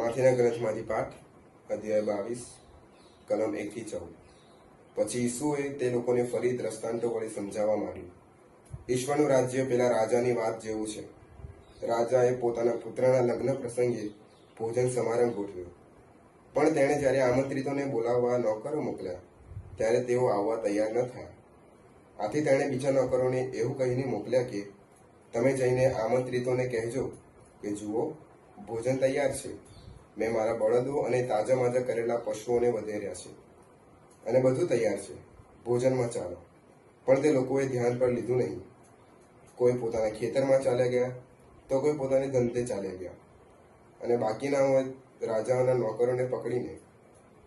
માથેના ગ્રંથમાંથી પાઠ, અધ્યાય બાવીસ, કલમ એકથી ચૌદ. પછી ઈસુએ તે લોકોને ફરી દ્રષ્ટાંતો વડે સમજાવવા માંડ્યું. ઈશ્વરનું રાજ્ય પેલા રાજાની વાત જેવું છે. રાજાએ પોતાના પુત્રના લગ્ન પ્રસંગે ભોજન સમારંભ ગોઠવ્યો. પણ તેણે જ્યારે આમંત્રિતોને બોલાવવા નોકરો મોકલ્યા, ત્યારે તેઓ આવવા તૈયાર ન થયા. આથી તેણે બીજા નોકરોને એવું કહીને મોકલ્યા કે, તમે જઈને આમંત્રિતોને કહેજો કે જુઓ, ભોજન તૈયાર છે. મેં મારા બળદો અને તાજા માજા કરેલા પશુઓને વધેર્યા છે. અને બધું તૈયાર છે. ભોજનમાં ચાલો. પણ તે લોકોએ ધ્યાન પર લીધું નહીં. કોઈ પોતાના ખેતરમાં ચાલ્યા ગયા તો કોઈ પોતાની ધંધે ચાલ્યા ગયા. અને બાકીના હોય રાજાઓના નોકરોને પકડીને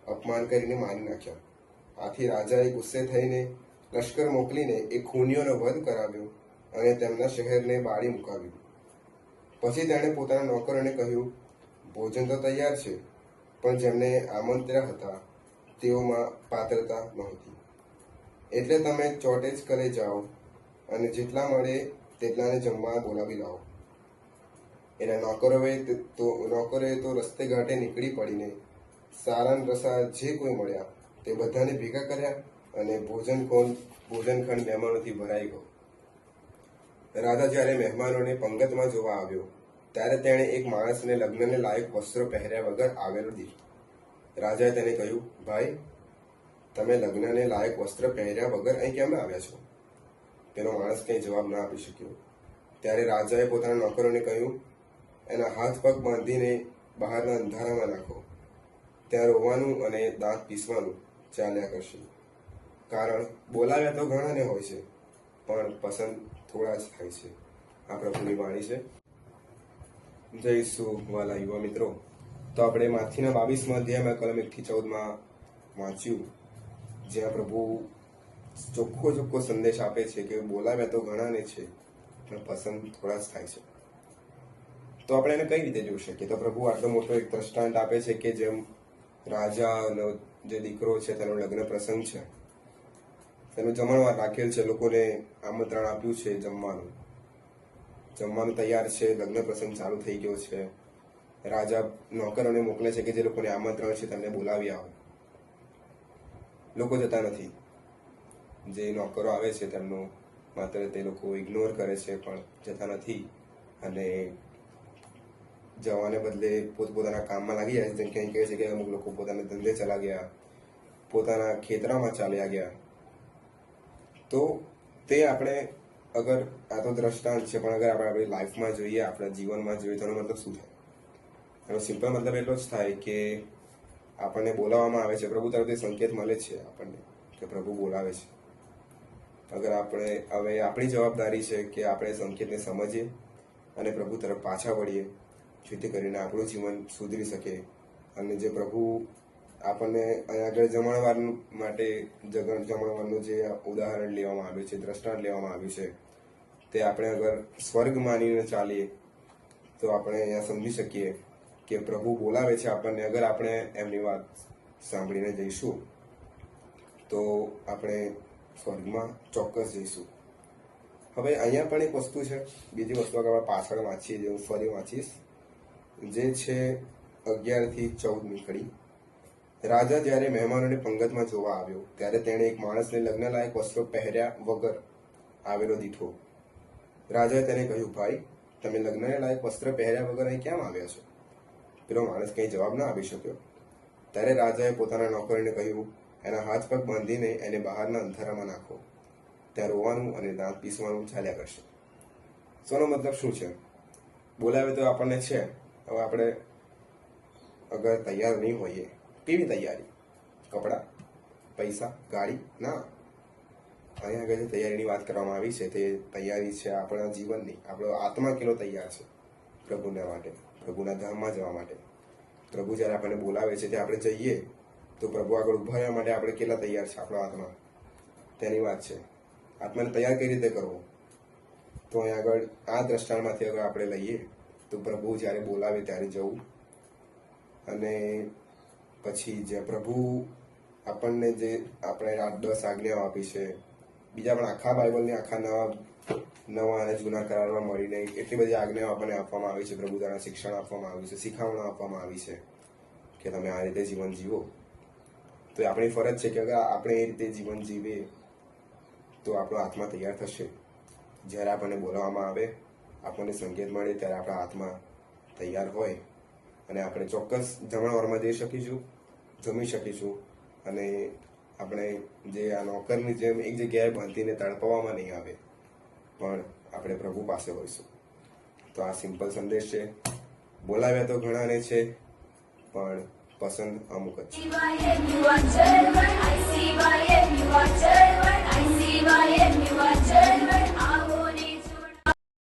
અપમાન કરીને મારી નાખ્યા. આથી રાજાએ ગુસ્સે થઈને લશ્કર મોકલીને એ ખૂનીઓનો વધ કરાવ્યો અને તેમના શહેરને બાળી મુકાવ્યું. પછી તેણે પોતાના નોકરોને કહ્યું ભોજન તો તૈયાર છે, પણ જેમને આમંત્ર્યા હતા, તેઓમાં પાત્રતા નહોતી. એટલે તમે ચોટેજ કરે જાઓ અને જેટલા મળે તેટલાને જમવા બોલાવી લાવો. એના નોકરોએ તે- નોકરોએ તો રસ્તે ઘાટે નીકળી પડીને સારા ને રસા જે કોઈ મળ્યા, તે બધાને ભેગા કર્યા અને ભોજન કોણ ભોજન ખંડ મહેમાનોથી ભરાઈ ગયો. રાજા જ્યારે મહેમાનોને પંગતમાં જોવા આવ્યો ત્યારે તેણે એક માણસને લગ્નને લાયક વસ્ત્રો પહેર્યા વગર આવેલો દીધો. રાજાએ તેને કહ્યું, ભાઈ, તમે લગ્નને લાયક વસ્ત્ર પહેર્યા વગર અહીં કેમ આવ્યા છો? તેનો માણસ કંઈ જવાબ ના આપી શક્યો. ત્યારે રાજાએ પોતાના નોકરોને કહ્યું, એના હાથ પગ બાંધીને બહારના અંધારામાં નાખો. ત્યાં રોવાનું અને દાંત પીસવાનું ચાલ્યા કરશે. કારણ બોલાવ્યા તો ઘણાને હોય છે, પણ પસંદ થોડા જ થાય છે. આ પ્રભુની વાણી છે. જય યુવા મિત્રો. તો આપણે માથીના બાવીસમાં અધ્યાયમાં કલમ એકથી ચૌદમાં વાંચ્યું. જ્યાં પ્રભુ ચોખ્ખો ચોખ્ખો સંદેશ આપે છે કે બોલાવ્યા તો ઘણાને છે, પણ પસંદ થોડા જ થાય છે. તો આપણે એને કઈ રીતે જોઈ શકીએ? તો પ્રભુ આટલો મોટો એક દ્રષ્ટાંત આપે છે કે જેમ રાજાનો જે દીકરો છે, તેનો લગ્ન પ્રસંગ છે. તેનું જમણવાર રાખેલ છે, લોકોને આમંત્રણ આપ્યું છે જમવાનું. જમવાનું તૈયાર છે, લગ્ન પ્રસંગ ચાલુ થઈ ગયો છે. રાજા નોકરોને મોકલે છે કે જે લોકોને આમંત્રણ છે તેમને બોલાવી આવો. લોકો જતા નથી. જે નોકરો આવે છે તેમનો માત્ર તે લોકો ઇગ્નોર કરે છે પણ જતા નથી અને જવાને બદલે પોતપોતાના કામમાં લાગી જાય છે. જેમ કે કહે છે કે અમુક લોકો પોતાના ધંધે ચલા ગયા, પોતાના ખેતરામાં ચાલ્યા ગયા. તો તે આપણે અગર આ તો દ્રષ્ટાંત છે, પણ અગર આપણે આપણી લાઈફમાં જોઈએ, આપણા જીવનમાં જોઈએ, તો મતલબ શું થાય? એનો સિમ્પલ મતલબ એટલો જ થાય કે આપણને બોલાવવામાં આવે છે. પ્રભુ તરફથી સંકેત મળે છે આપણને કે પ્રભુ બોલાવે છે. અગર આપણે, હવે આપણી જવાબદારી છે કે આપણે સંકેતને સમજીએ અને પ્રભુ તરફ પાછા વળીએ, જેથી કરીને આપણું જીવન સુધરી શકે અને જે પ્રભુ આપણને અહીંયા આગળ જમણવાર માટે જગણ જમણવારનું જે ઉદાહરણ લેવામાં આવ્યું છે, દ્રષ્ટાંત લેવામાં આવ્યું છે, તે આપણે અગર સ્વર્ગ માનીને ચાલીએ, તો આપણે અહીંયા સમજી શકીએ કે પ્રભુ બોલાવે છે આપણને, અગર આપણે એમની વાત સાંભળીને જઈશું, તો આપણે સ્વર્ગમાં ચોક્કસ જઈશું. હવે અહીંયા પણ એક વસ્તુ છે, બીજી વસ્તુ આપણે પાછળ વાંચીએ, જે હું ફરી વાંચીશ, જે છે અગિયારથી ચૌદ નીકળી રાજા જ્યારે મહેમાનોને પંગતમાં જોવા આવ્યો, ત્યારે તેણે એક માણસને લગ્ન લાયક વસ્ત્રો પહેર્યા વગર આવેલો દીઠો. રાજાએ તેને કહ્યું, ભાઈ, તમે લગ્નને લાયક વસ્ત્ર પહેર્યા વગર અહીં કેમ આવ્યા છો? પેલો માણસ કંઈ જવાબ ના આપી શક્યો. ત્યારે રાજાએ પોતાના નોકરીને કહ્યું, એના હાથ પગ બાંધીને એને બહારના અંધારામાં નાખો. ત્યાં રોવાનું અને દાંત પીસવાનું ચાલ્યા કરશે. સોનો મતલબ શું છે? બોલાવે તો આપણને છે. હવે આપણે અગર તૈયાર નહીં હોઈએ કેવી તૈયારી? કપડાં, પૈસા, ગાડી? ના. અહીંયા આગળ જે તૈયારીની વાત કરવામાં આવી છે તે તૈયારી છે આપણા જીવનની. આપણો આત્મા કેટલો તૈયાર છે પ્રભુના માટે, પ્રભુના ધામમાં જવા માટે. પ્રભુ જ્યારે આપણને બોલાવે છે તે આપણે જઈએ, તો પ્રભુ આગળ ઊભા રહેવા માટે આપણે કેટલા તૈયાર છે આપણો આત્મા? તેની વાત છે. આત્માને તૈયાર કઈ રીતે કરવો? તો અહીં આગળ આ દ્રષ્ટાંતમાંથી અગર આપણે લઈએ, તો પ્રભુ જ્યારે બોલાવે ત્યારે જવું. અને પછી જે પ્રભુ આપણને જે આપણે આ દસ આજ્ઞાઓ આપી છે, બીજા પણ આખા બાઇબલની આખા નવા નવા અને જૂના કરારમાં મળીને એટલી બધી આજ્ઞાઓ આપણને આપવામાં આવી છે, પ્રભુ દ્વારા શિક્ષણ આપવામાં આવ્યું છે, શિખામણો આપવામાં આવી છે કે તમે આ રીતે જીવન જીવો. તો એ આપણી ફરજ છે કે અગર આપણે એ રીતે જીવન જીવીએ, તો આપણો આત્મા તૈયાર થશે. જ્યારે આપણને બોલાવવામાં આવે, આપણને સંકેત મળે ત્યારે આપણા આત્મા તૈયાર હોય અને આપણે ચોક્કસ જમણવારમાં જઈ શકીશું. જમી શકીશું. અને આપણે જે આ નોકરની જેમ એક જગ્યાએ બાંધીને તડપવામાં નહીં આવે, પણ આપણે પ્રભુ પાસે હોઈશું. તો આ સિમ્પલ સંદેશ છે. બોલાવ્યા તો ઘણાને છે, પણ પસંદ અમુક જ છે.